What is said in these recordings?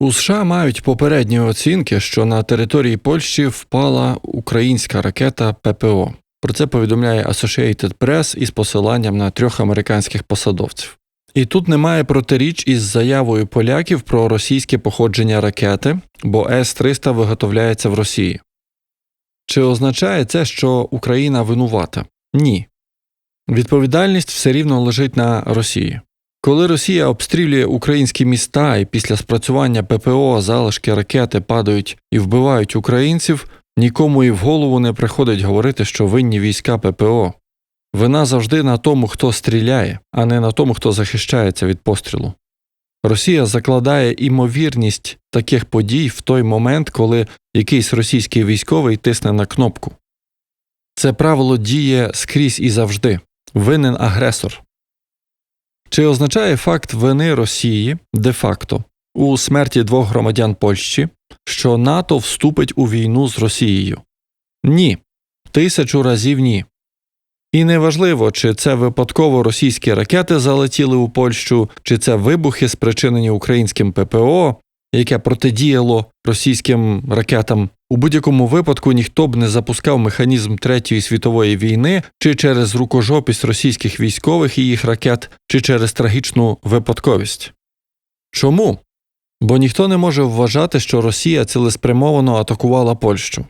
У США мають попередні оцінки, що на території Польщі впала українська ракета ППО. Про це повідомляє Associated Press із посиланням на трьох американських посадовців. І тут немає протиріч із заявою поляків про російське походження ракети, бо С-300 виготовляється в Росії. Чи означає це, що Україна винувата? Ні. Відповідальність все рівно лежить на Росії. Коли Росія обстрілює українські міста і після спрацювання ППО залишки ракети падають і вбивають українців, нікому і в голову не приходить говорити, що винні війська ППО. Вина завжди на тому, хто стріляє, а не на тому, хто захищається від пострілу. Росія закладає імовірність таких подій в той момент, коли якийсь російський військовий тисне на кнопку. Це правило діє скрізь і завжди винен агресор. Чи означає факт вини Росії де-факто у смерті двох громадян Польщі, що НАТО вступить у війну з Росією? Ні. Тисячу разів ні. І неважливо, чи це випадково російські ракети залетіли у Польщу, чи це вибухи, спричинені українським ППО, яке протидіяло російським ракетам. У будь-якому випадку ніхто б не запускав механізм Третьої світової війни чи через рукожопість російських військових і їх ракет, чи через трагічну випадковість. Чому? Бо ніхто не може вважати, що Росія цілеспрямовано атакувала Польщу,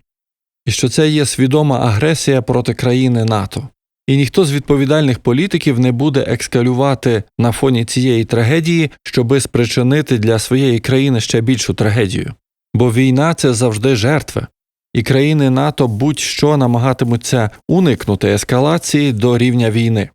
і що це є свідома агресія проти країни НАТО. І ніхто з відповідальних політиків не буде екскалювати на фоні цієї трагедії, щоби спричинити для своєї країни ще більшу трагедію. Бо війна це завжди жертви, і країни НАТО будь-що намагатимуться уникнути ескалації до рівня війни.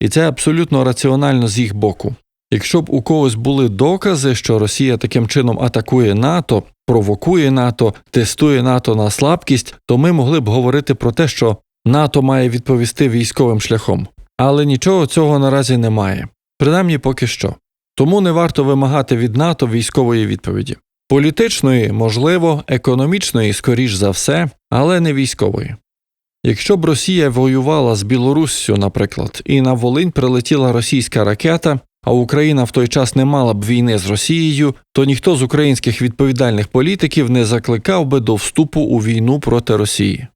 І це абсолютно раціонально з їх боку. Якщо б у когось були докази, що Росія таким чином атакує НАТО, провокує НАТО, тестує НАТО на слабкість, то ми могли б говорити про те, що НАТО має відповісти військовим шляхом. Але нічого цього наразі немає, принаймні поки що. Тому не варто вимагати від НАТО військової відповіді. Політичної, можливо, економічної, скоріш за все, але не військової. Якщо б Росія воювала з Білоруссю, наприклад, і на Волинь прилетіла російська ракета, а Україна в той час не мала б війни з Росією, то ніхто з українських відповідальних політиків не закликав би до вступу у війну проти Росії.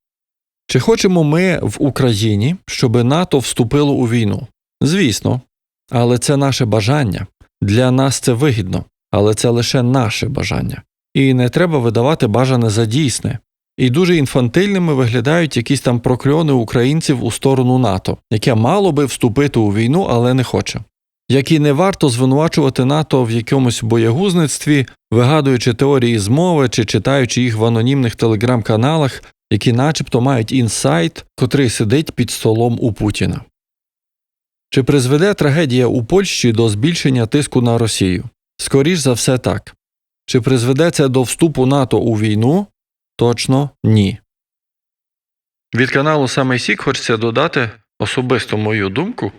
Чи хочемо ми в Україні, щоб НАТО вступило у війну? Звісно, але це наше бажання. Для нас це вигідно, але це лише наше бажання. І не треба видавати бажане за дійсне. І дуже інфантильними виглядають якісь там прокльони українців у сторону НАТО, яке мало би вступити у війну, але не хоче. Як і не варто звинувачувати НАТО в якомусь боягузництві, вигадуючи теорії змови чи читаючи їх в анонімних телеграм-каналах, які начебто мають інсайт, котрий сидить під столом у Путіна. Чи призведе трагедія у Польщі до збільшення тиску на Росію? Скоріш за все так. Чи призведе це до вступу НАТО у війну? Точно ні. Від каналу Саме Сік хочеться додати особисто мою думку.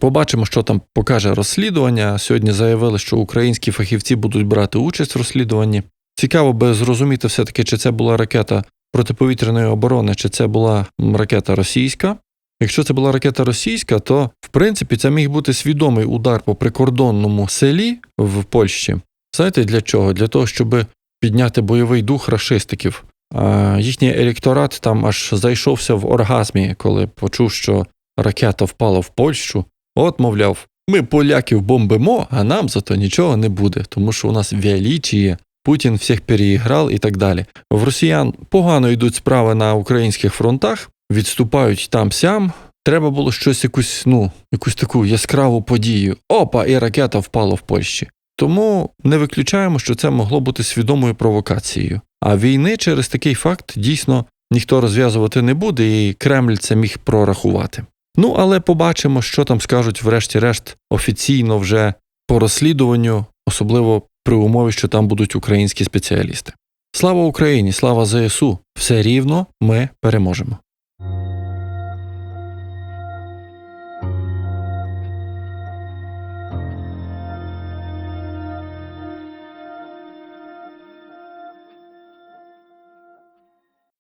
Побачимо, що там покаже розслідування. Сьогодні заявили, що українські фахівці будуть брати участь в розслідуванні. Цікаво би зрозуміти все-таки, чи це була ракета протиповітряної оборони, чи це була ракета російська. Якщо це була ракета російська, то в принципі це міг бути свідомий удар по прикордонному селі в Польщі. Знаєте для чого? Для того, щоб підняти бойовий дух рашистиків. Їхній електорат там аж зайшовся в оргазмі, коли почув, що ракета впала в Польщу. От, мовляв, ми поляків бомбимо, а нам зато нічого не буде, тому що у нас величіє, Путін всіх переіграв і так далі. В росіян погано йдуть справи на українських фронтах, відступають там сям. Треба було щось якусь, ну, якусь таку яскраву подію. Опа, і ракета впала в Польщі. Тому не виключаємо, що це могло бути свідомою провокацією. А війни через такий факт дійсно ніхто розв'язувати не буде, і Кремль це міг прорахувати. Ну, але побачимо, що там скажуть, врешті-решт, офіційно вже по розслідуванню, особливо при умові, що там будуть українські спеціалісти. Слава Україні, слава ЗСУ! Все рівно ми переможемо.